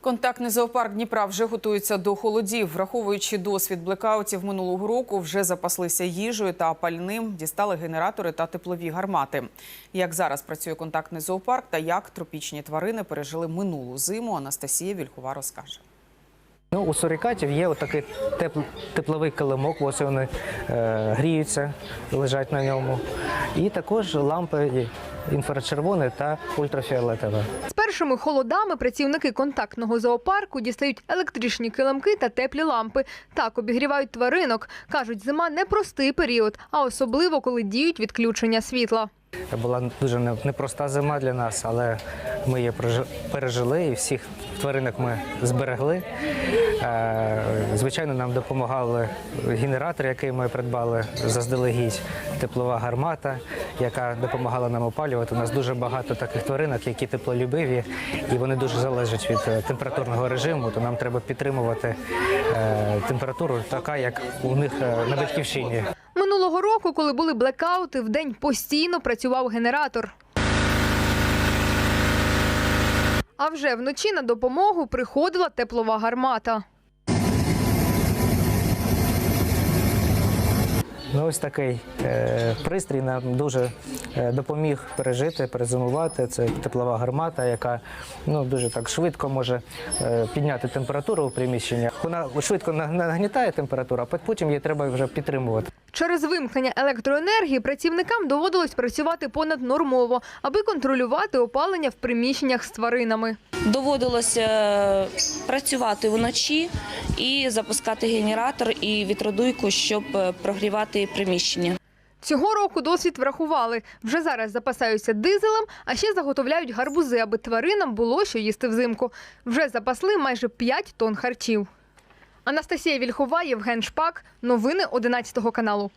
Контактний зоопарк Дніпра вже готується до холодів. Враховуючи досвід блекаутів минулого року, вже запаслися їжею та пальним, дістали генератори та теплові гармати. Як зараз працює контактний зоопарк та як тропічні тварини пережили минулу зиму, Анастасія Вільхова розкаже. Ну, у сурикатів є отакий тепл- тепловий килимок, ось вони е, гріються, лежать на ньому. І також лампи інфрачервоне та ультрафіолетове. Першими холодами працівники контактного зоопарку дістають електричні килимки та теплі лампи. Так обігрівають тваринок. Кажуть, зима непростий період, а особливо коли діють відключення світла. Була дуже непроста зима для нас, але ми її пережили і всіх тваринок ми зберегли. Е, Звичайно, нам допомагали генератор, який ми придбали заздалегідь, теплова гармата, яка допомагала нам опалювати. У нас дуже багато таких тваринок, які теплолюбиві, і вони дуже залежать від е, температурного режиму. То нам треба підтримувати е, температуру така, як у них е, на батьківщині. Минулого року, коли були блекаути, вдень постійно працював генератор. А вже вночі на допомогу приходила теплова гармата. Ну, ось такий е, пристрій нам дуже е, допоміг пережити, перезимувати. Це теплова гармата, яка ну, дуже так швидко може е, підняти температуру у приміщенні. Вона швидко нагнітає температуру, а потім її треба вже підтримувати. Через вимкнення електроенергії працівникам доводилось працювати понаднормово, аби контролювати опалення в приміщеннях з тваринами. Доводилося працювати вночі і запускати генератор і вітродуйку, щоб прогрівати приміщення. Цього року досвід врахували. Вже зараз запасаються дизелем, а ще заготовляють гарбузи, аби тваринам було що їсти взимку. Вже запасли майже 5 тонн харчів. Анастасія Вільхова, Євген Шпак. Новини 11 каналу.